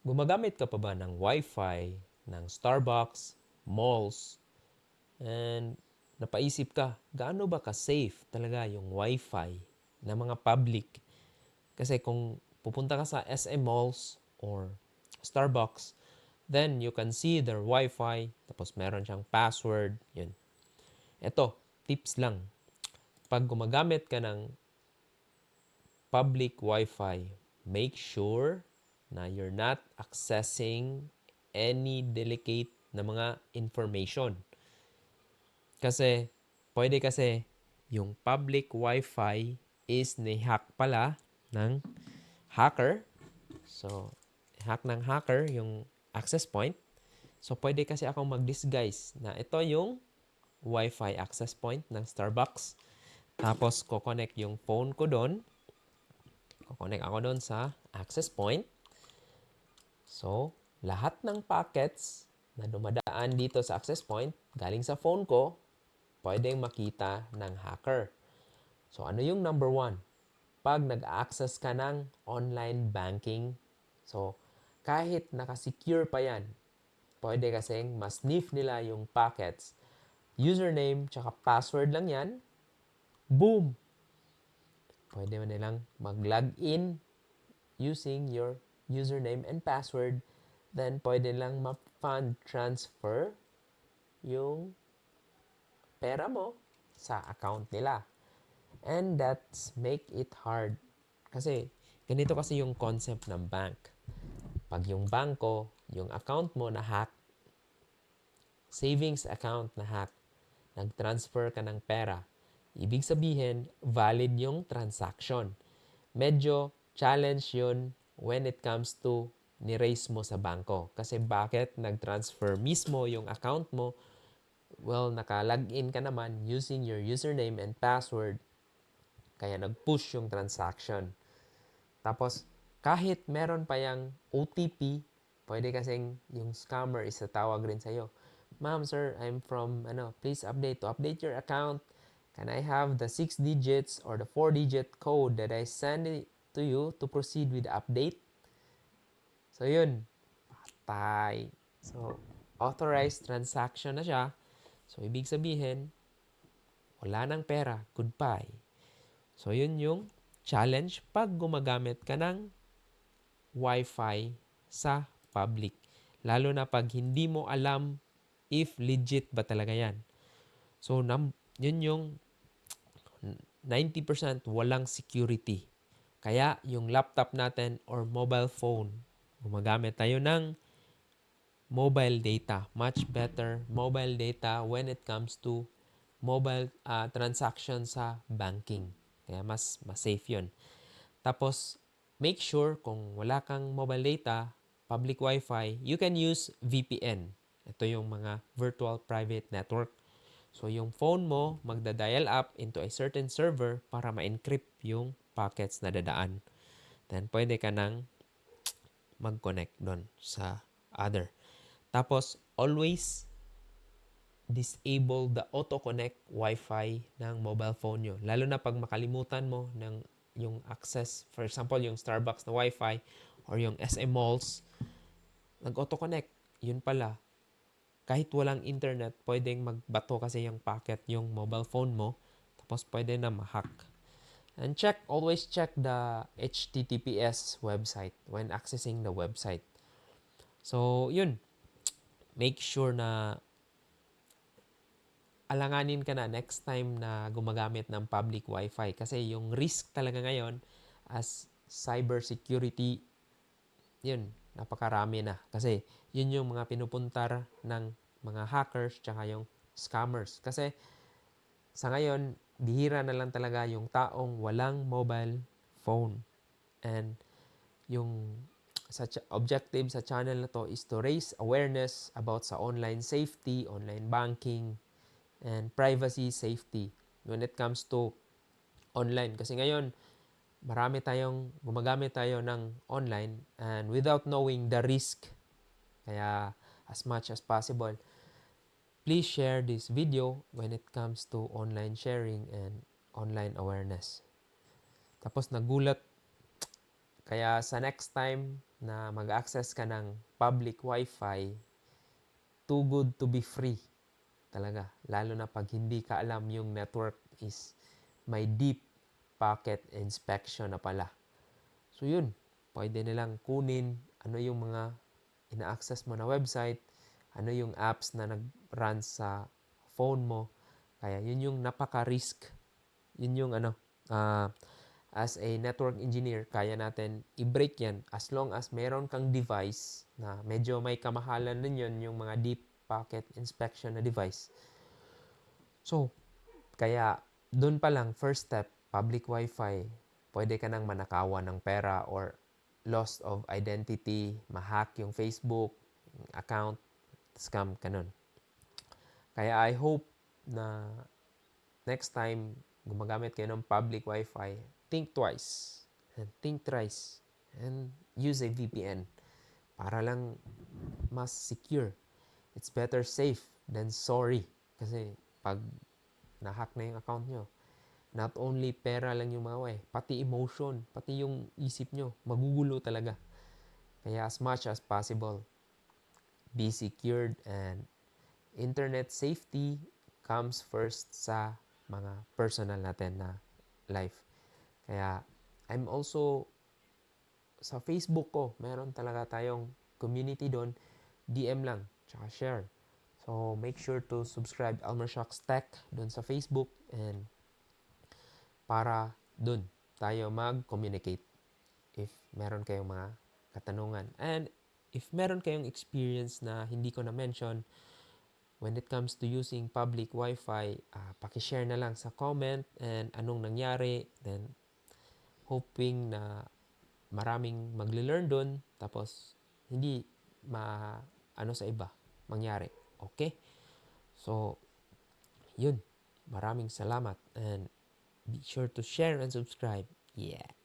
Gumagamit ka pa ba ng Wi-Fi, ng Starbucks, malls, and napaisip ka, gaano ba ka-safe talaga yung Wi-Fi ng mga public? Kasi kung pupunta ka sa SM malls or Starbucks, then you can see their Wi-Fi, tapos meron siyang password, yun. Ito, tips lang. Pag gumagamit ka ng public Wi-Fi, make sure na you're not accessing any delicate na mga information. Kasi, pwede kasi yung public Wi-Fi is ni-hack pala ng hacker. So, hack ng hacker yung access point. So, pwede kasi akong mag-disguise na ito yung Wi-Fi access point ng Starbucks. Tapos, ko-connect yung phone ko doon. Ko-connect ako doon sa access point. So, lahat ng packets na dumadaan dito sa access point, galing sa phone ko, pwedeng makita ng hacker. So, ano yung number one? Pag nag-access ka ng online banking, so, kahit nakasecure pa yan, pwede kasing mas-sniff nila yung packets. Username tsaka password lang yan. Boom! Pwede mo nilang mag-log in using your username and password. Then, pwede lang ma-fund transfer yung pera mo sa account nila. And that's make it hard. Kasi, ganito kasi yung concept ng bank. Pag yung banko, yung account mo na hack, savings account na hack, nag-transfer ka ng pera, ibig sabihin, valid yung transaction. Medyo challenge yun when it comes to ni-raise mo sa banko. Kasi bakit nag-transfer mismo yung account mo? Well, naka-login ka naman using your username and password. Kaya nag-push yung transaction. Tapos, kahit meron pa yung OTP, pwede kasing yung scammer is tatawag rin sa'yo. Ma'am, sir, I'm from, ano, please update. To update your account, can I have the 6 digits or the 4 digit code that I send to you to proceed with the update? So, yun. Patay. So, authorized transaction na siya. So, ibig sabihin, wala nang pera. Goodbye. So, yun yung challenge pag gumagamit ka ng Wi-Fi sa public. Lalo na pag hindi mo alam if legit ba talaga yan. So, nam, yun yung 90% walang security. Kaya yung laptop natin or mobile phone, gumagamit tayo ng mobile data. Much better mobile data when it comes to mobile uh, transaction sa banking. Kaya mas, mas safe yun. Tapos, make sure kung wala kang mobile data, public Wi-Fi, you can use VPN. Ito yung mga virtual private network. So, yung phone mo, magda-dial up into a certain server para ma-encrypt yung packets na dadaan. Then, pwede ka nang mag-connect doon sa other. Tapos, always disable the auto-connect Wi-Fi ng mobile phone nyo. Lalo na pag makalimutan mo ng yung access, for example, yung Starbucks na Wi-Fi or yung SM malls, nag-auto-connect. Yun pala, kahit walang internet, pwedeng magbato kasi yung packet yung mobile phone mo. Tapos pwede na ma-hack. And check, always check the HTTPS website when accessing the website. So, yun. Make sure na alanganin ka na next time na gumagamit ng public wifi. Kasi yung risk talaga ngayon as cyber security, yun, napakarami na. Kasi yun yung mga pinupuntar ng mga hackers tsaka yung scammers. Kasi sa ngayon, bihira na lang talaga yung taong walang mobile phone. And yung sa ch- objective sa channel na to is to raise awareness about sa online safety, online banking, and privacy safety when it comes to online. Kasi ngayon, marami tayong gumagamit tayo ng online and without knowing the risk. Kaya as much as possible, please share this video when it comes to online sharing and online awareness. Tapos nagulat Kaya sa next time na mag-access ka ng public wifi, too good to be free. Talaga. Lalo na pag hindi ka alam yung network is may deep packet inspection na pala. So yun, pwede nilang kunin ano yung mga ina-access mo na website, ano yung apps na nag-run sa phone mo. Kaya yun yung napaka-risk. Yun yung ano, ah, as a network engineer, kaya natin i-break yan as long as meron kang device na medyo may kamahalan din yun, yung mga deep packet inspection na device. So, kaya doon pa lang, first step, public wifi, pwede ka nang manakawan ng pera or loss of identity, mahack yung Facebook account, scam ka. Kaya I hope na next time gumagamit kayo ng public wifi, think twice and think thrice and use a VPN para lang mas secure. It's better safe than sorry. Kasi pag na-hack na yung account nyo, not only pera lang yung maway, pati emotion, pati yung isip nyo, magugulo talaga. Kaya as much as possible, be secured and internet safety comes first sa mga personal natin na life. Kaya I'm also sa Facebook ko, meron talaga tayong community doon. DM lang, tsaka share. So, make sure to subscribe Almer Shocks Tech doon sa Facebook and para doon tayo mag-communicate if meron kayong mga katanungan. And if meron kayong experience na hindi ko na-mention when it comes to using public Wi-Fi, uh, pakishare na lang sa comment and anong nangyari. Then, hoping na maraming magle-learn doon tapos hindi ma ano sa iba mangyari. Okay? So, yun. Maraming salamat and be sure to share and subscribe. Yeah.